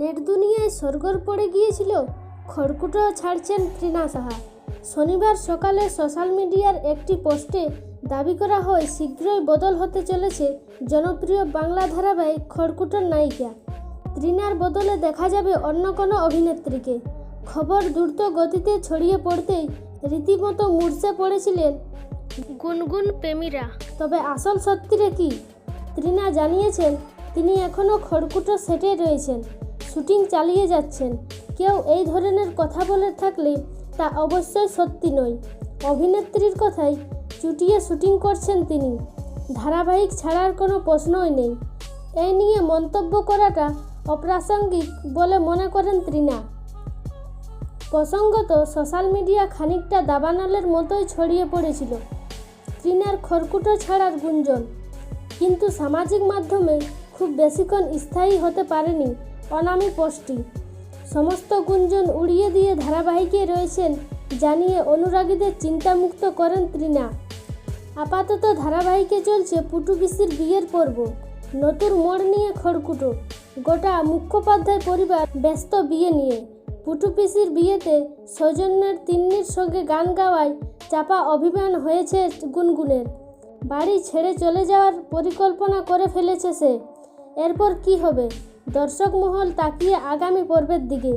Net দুনিয়ায় সরগর পড়ে গিয়েছিল, খড়কুটো ছাড়ছেন তৃণা সাহা। শনিবার সকালে সোশ্যাল মিডিয়ার একটি পোস্টে দাবি করা হয়, শীঘ্রই বদল হতে চলেছে জনপ্রিয় বাংলা ধারাবাহিক খড়কুটোর নায়িকা। তৃণার বদলে দেখা যাবে অন্য কোনো অভিনেত্রীকে। খবর দ্রুত গতিতে ছড়িয়ে পড়তেই রীতিমতো মূর্ছে পড়েছিলেন গুনগুন প্রেমীরা। তবে আসল সত্যিরে কি? তৃণা জানিয়েছেন, তিনি এখনও খড়কুটো সেটে রয়েছেন। শুটিং চালিয়ে যাচ্ছেন। কেউ এই ধরনের কথা বলে থাকলে তা অবশ্যই সত্যি নয়। অভিনেত্রীর কথাই চুটিয়ে শুটিং করছেন তিনি। ধারাবাহিক ছাড়ার কোনো প্রশ্নই নেই। এই নিয়ে মন্তব্য করাটা অপ্রাসঙ্গিক বলে মনে করেন তৃণা। প্রসঙ্গত সোশ্যাল মিডিয়া খানিকটা দাবানলের মতোই ছড়িয়ে পড়েছিল। তৃণার খড়কুটো ছাড়ার গুঞ্জন। কিন্তু সামাজিক মাধ্যমে খুব বেশিক্ষণ স্থায়ী হতে পারেনি। অনামী পোস্টটি। সমস্ত গুঞ্জন উড়িয়ে দিয়ে ধারাবাহিকে রয়েছেন, জানিয়ে অনুরাগীদের চিন্তামুক্ত করেন তৃণা আপাতত ধারাবাহিকে চলছে পুটু পিসির বিয়ের পর্ব। নতুন মোড় নিয়ে খড়কুটো। গোটা মুখোপাধ্যায় পরিবার ব্যস্ত বিয়ে নিয়ে। পুটু পিসির বিয়েতে সৌজন্যের তিন্নির সঙ্গে গান গাওয়ায় চাপা অভিমান হয়েছে গুনগুনের। বাড়ি ছেড়ে চলে যাওয়ার পরিকল্পনা করে ফেলেছে সে। এরপর কি হবে? দর্শক মহল তাকিয়ে আগামী পর্বের দিকে।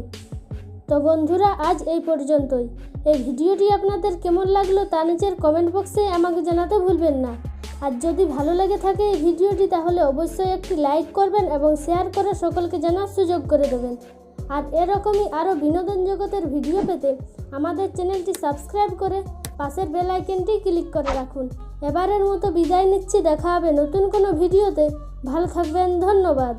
তো বন্ধুরা, আজ এই পর্যন্তই। এই ভিডিওটি আপনাদের কেমন লাগল তা নিচের কমেন্ট বক্সে আমাকে জানাতে ভুলবেন না। আর যদি ভালো লেগে থাকে এই ভিডিওটি, তাহলে অবশ্যই একটি লাইক করবেন এবং শেয়ার করে সকলকে জানার সুযোগ করে দেবেন। আর এরকমই আরও বিনোদন জগতের ভিডিও পেতে আমাদের চ্যানেলটি সাবস্ক্রাইব করে পাশের বেল আইকনটি ক্লিক করে রাখুন। এবারের মতো বিদায় নিচ্ছি, দেখা হবে নতুন কোনো ভিডিওতে। ভালো থাকবেন, ধন্যবাদ।